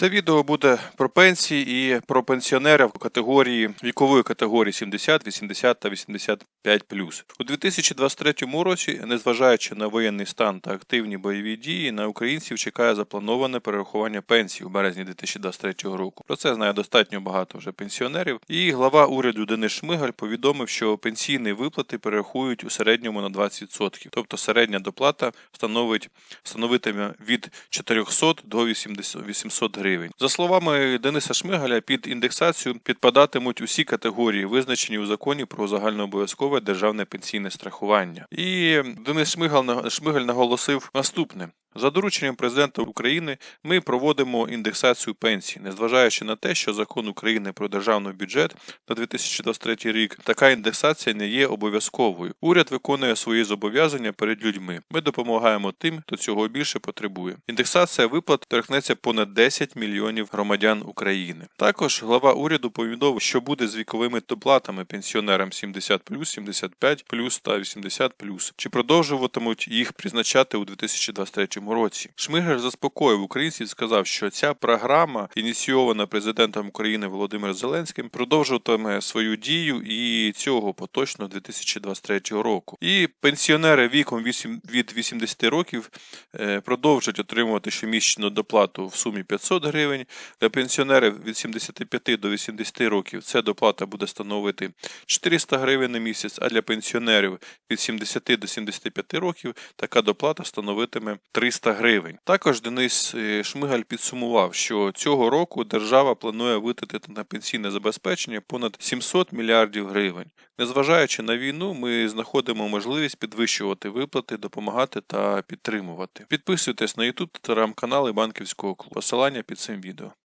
Це відео буде про пенсії і про пенсіонерів категорії вікової категорії 70, 80 та 85 У 2023 році, незважаючи на воєнний стан та активні бойові дії, на українців чекає заплановане перерахування пенсій у березні 2023 року. Про це знає достатньо багато вже пенсіонерів. І глава уряду Денис Шмигаль повідомив, що пенсійні виплати перерахують у середньому на 20%. Тобто середня доплата становить становитиме від 400 до 80 800 гривень. За словами Дениса Шмигаля, під індексацію підпадатимуть усі категорії, визначені у законі про загальнообов'язкове державне пенсійне страхування. І Денис Шмигаль, Шмигаль наголосив наступне. За дорученням президента України ми проводимо індексацію пенсій, незважаючи на те, що закон України про державний бюджет на 2023 рік така індексація не є обов'язковою. Уряд виконує свої зобов'язання перед людьми. Ми допомагаємо тим, хто цього більше потребує. Індексація виплат торкнеться понад 10 мільйонів громадян України. Також глава уряду повідомив, що буде з віковими доплатами пенсіонерам 70+, 75+, та 80+. Чи продовжуватимуть їх призначати у 2023 році? Шмигаль заспокоїв українців сказав, що ця програма, ініційована президентом України Володимиром Зеленським, продовжуватиме свою дію і цього поточно 2023 року. І пенсіонери віком 8, від 80 років е, продовжать отримувати щомісячну доплату в сумі 500 гривень. Для пенсіонерів від 75 до 80 років ця доплата буде становити 400 гривень на місяць, а для пенсіонерів від 70 до 75 років така доплата становитиме 300 гривень. Також Денис е, Шмигаль підсумував, що цього року держава планує витратити на пенсійне забезпечення понад 700 мільярдів гривень. Незважаючи на війну, ми знаходимо можливість підвищувати виплати, допомагати та підтримувати. Підписуйтесь на YouTube та телеграм-канали банківського клубу. Посилання під цим відео.